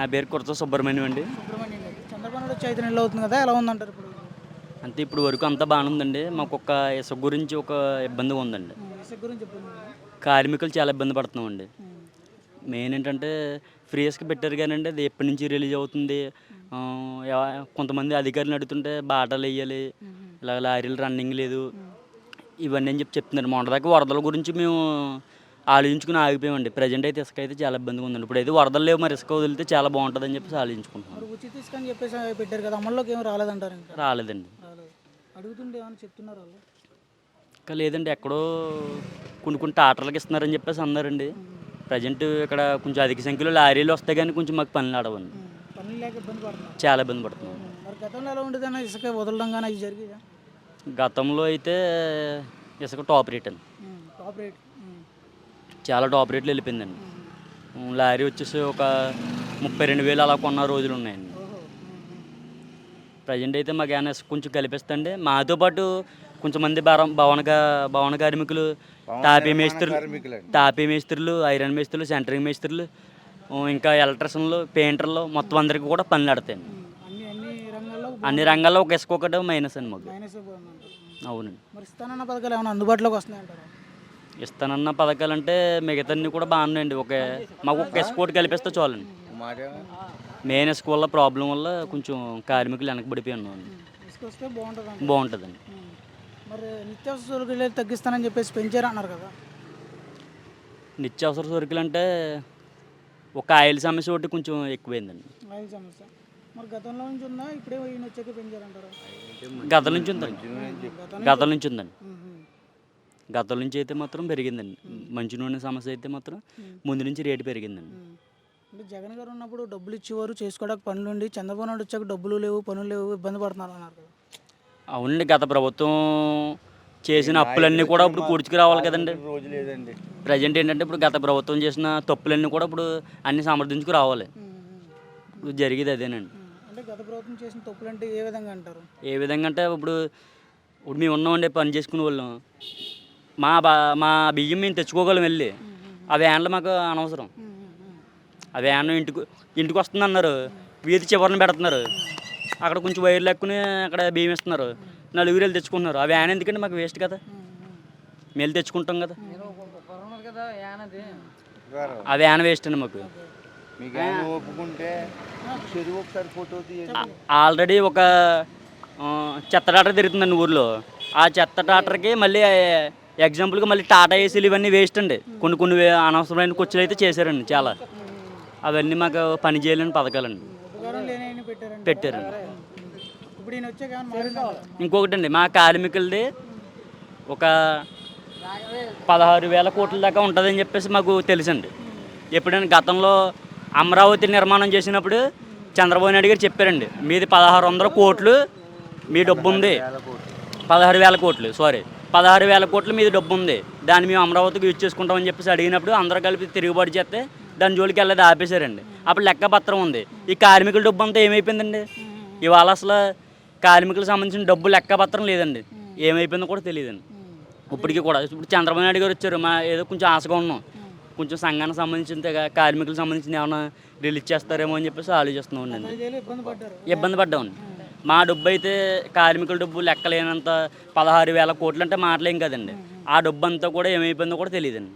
నా పేరు కుర్త సుబ్రహ్మణ్యం అండి. సుబ్రహ్మణ్యం గారు. చంద్రబాబు నాయుడు వచ్చి ఐదు నెలలు అవుతుంది కదా ఎలా ఉందంటారు ఇప్పుడు? అంతే ఇప్పుడు వరకు అంతా బాగానే ఉందండి మాకు ఒక ఇసుక గురించి ఒక ఇబ్బందిగా ఉందండి. ఉమ్, ఇసుక గురించి చెప్పండి కార్మికులు చాలా ఇబ్బంది పడుతున్నామండి. మెయిన్ ఏంటంటే ఫ్రీ ఇసుక పెట్టారు కానండి అది ఎప్పటి నుంచి రిలీజ్ అవుతుంది? ఆ, ఎవ- కొంతమంది అధికారులు అడుగుతుంటే బాటలు వేయాలి ఇలా లారీలు రన్నింగ్ లేదు. ఇవన్నీ అని చెప్పి చెప్తున్నారు. మొన్నదాకా వరదల గురించి మేము ఆలోచించుకుని ఆగిపోయామండి. ప్రజెంట్ అయితే ఇసుక అయితే చాలా ఇబ్బందిగా ఉందండి. ఇప్పుడు అయితే వరదలు లేవు మరి ఇసుక వదిలితే చాలా బాగుంటుందని చెప్పేసి ఆలోచించుకుంటున్నాం. మరి ఉచిత ఇసుక అని చెప్పేసి పెట్టారు కదా అమల్లోకి ఏం రాలేదంటారు ఇంకా? రాలేదండి. రాలేదు. అడుగుతుంటే ఏమైనా చెప్తున్నారు వాళ్ళు? ఇంకా లేదండి ఎక్కడో కొన్ని కొన్ని టాటర్లకు ఇస్తున్నారని చెప్పేసి అన్నారండి. ప్రజెంట్ ఇక్కడ కొంచెం అధిక సంఖ్యలో లారీలు వస్తాయి కానీ కొంచెం మాకు పనులు ఆడవండి ఉమ్, పనులు లేక ఇబ్బంది పడుతున్నారు. చాలా ఇబ్బంది పడుతున్నాం. ఉమ్, మరి గతంలో ఎలా ఉండేదన్న ఇసుక? వదలడం కానీ జరిగేదా? గతంలో అయితే ఇసుక టాప్ రేట్ అండి. Top rate. చాలా టాప్ రేట్లు వెళ్ళిపోయిందండి. లారీ వచ్చేసి ఒక ముప్పై రెండు వేలు అలా కొన్న రోజులు ఉన్నాయండి. ప్రజెంట్ అయితే మాకు ఏమైనా కొంచెం కలిపిస్తండి. మాతో పాటు కొంచెం మంది భవన భవన కార్మికులు టాపీ మేస్త్రులు టాపీ మేస్త్రులు ఐరన్ మేస్త్రులు సెంటరింగ్ మేస్త్రులు ఇంకా ఎలక్ట్రిషన్లు పెయింటర్లు మొత్తం అందరికీ కూడా పనులు ఆడతాయండి. అన్ని రంగాల్లో ఒక ఇసుక ఒకటే మైనస్ అండి మాకు. అవునండి. మరి ఇస్తానన్న పథకాలు ఏమైనా అందుబాటులోకి వస్తున్నాయంటారు? ఇస్తానన్న పథకాలంటే మిగతాన్ని కూడా బాగున్నాయండి. ఒక మాకు ఒక ఎస్కోట్ కలిపిస్తే చాలండి. మెయిన్ ఎస్కో వల్ల ప్రాబ్లం వల్ల కొంచెం కార్మికులు వెనకబడిపోయి ఉన్నాం ఇసుక వస్తే బాగుంటుంది బాగుంటుందండి. మరి నిత్యావసర సరుకులు తగ్గిస్తానని చెప్పేసి పెంచారు అన్నారు కదా. నిత్యావసర సరుకులు అంటే ఒక ఆయిల్ సమస్య ఒకటి కొంచెం ఎక్కువైందండి. ఆయిల్ సమస్య. మరి గతంలో నుంచి ఉందా? ఇప్పుడే ఈయన వచ్చాక పెంచారంటారు. గతం నుంచి ఉందండి. గతం నుంచి ఉందండి. గతం నుంచి అయితే మాత్రం పెరిగిందండి. మంచి నూనె సమస్య అయితే మాత్రం ముందు నుంచి రేటు పెరిగిందండి. అంటే జగన్ గారు ఉన్నప్పుడు డబ్బులు ఇచ్చేవారు చేసుకోవడానికి పనులు ఉండి చంద్రబాబు నాయుడు వచ్చాక డబ్బులు లేవు పనులు లేవు ఇబ్బంది పడుతున్నారు అన్నారు కదా. అవునండి గత ప్రభుత్వం చేసిన అప్పులన్నీ కూడా ఇప్పుడు కూర్చుకు రావాలి కదండి. రోజు లేదండి. ప్రజెంట్ ఏంటంటే ఇప్పుడు గత ప్రభుత్వం చేసిన తప్పులన్నీ కూడా ఇప్పుడు అన్ని సమర్థించుకు రావాలి. ఇప్పుడు జరిగేది అదేనండి. అంటే గత ప్రభుత్వం చేసిన తప్పులు అంటే ఏ విధంగా అంటారు? ఏ విధంగా అంటే ఇప్పుడు ఇప్పుడు మేము ఉన్నామండి పని చేసుకునే వాళ్ళం. మా బా మా బియ్యం మేము తెచ్చుకోగలం వెళ్ళి. ఆ వ్యాన్లు మాకు అనవసరం. ఆ వ్యాన్ ఇంటికి ఇంటికి వస్తుంది అన్నారు వీధి చివరిని పెడుతున్నారు. అక్కడ కొంచెం వైర్లు ఎక్కుని అక్కడ బియ్యం ఇస్తున్నారు. నలుగురు వెళ్ళి తెచ్చుకుంటున్నారు. ఆ వ్యాన్ ఎందుకంటే మాకు వేస్ట్ కదా. మేము తెచ్చుకుంటాం కదా? ఆ వ్యాన్ వేస్ట్ అండి మాకు. ఆల్రెడీ ఒక చెత్త టాటర్ తిరుగుతుందండి ఊర్లో. ఆ చెత్త టాటర్కి మళ్ళీ ఎగ్జాంపుల్గా మళ్ళీ టాటా ఏసీలు ఇవన్నీ వేస్ట్ అండి. కొన్ని కొన్ని వే- అనవసరమైన ఖర్చులు అయితే చేశారండి చాలా. అవన్నీ మాకు పని చేయలేని పథకాలండి. లేని పెట్టారండి? ఇంకొకటి అండి మా కార్మికులది ఒక పదహారు వేల కోట్ల దాకా ఉంటుందని చెప్పేసి మాకు తెలుసండి. ఎప్పుడైనా గతంలో అమరావతి నిర్మాణం చేసినప్పుడు చంద్రబాబు నాయుడు గారు చెప్పారండి మీది పదహారు వందల కోట్లు మీ డబ్బు ఉంది. పదహారు వేల కోట్లు. సారీ పదహారు వేల కోట్లు మీది డబ్బు ఉంది. దాన్ని మేము అమరావతికి యూజ్ చేసుకుంటామని చెప్పేసి అడిగినప్పుడు అందరూ కలిపి తిరుగుబాటు చేస్తే దాని జోలికి వెళ్ళేది ఆపేశారండి. అప్పుడు లెక్క పత్రం ఉంది. ఈ కార్మికుల డబ్బు అంతా ఏమైపోయిందండి? ఇవాళ అసలు కార్మికులకు సంబంధించిన డబ్బు లెక్క పత్రం లేదండి. ఏమైపోయిందో కూడా తెలియదండి. ఇప్పటికీ కూడా. ఇప్పుడు చంద్రబాబు నాయుడు గారు వచ్చారు. మా ఏదో కొంచెం ఆశగా ఉన్నాం. కొంచెం సంఘానికి సంబంధించిన కార్మికులకు సంబంధించిన ఏమైనా రిలీజ్ చేస్తారేమో అని చెప్పేసి ఆలోచిస్తున్నాం ఇబ్బంది పడ్డామండి. మా డబ్బు అయితే కార్మికుల డబ్బు లెక్కలేనంత పదహారు వేల కోట్లు అంటే మాటలేం కదండి. ఆ డబ్బు అంతా కూడా ఏమైపోయిందో కూడా తెలియదండి.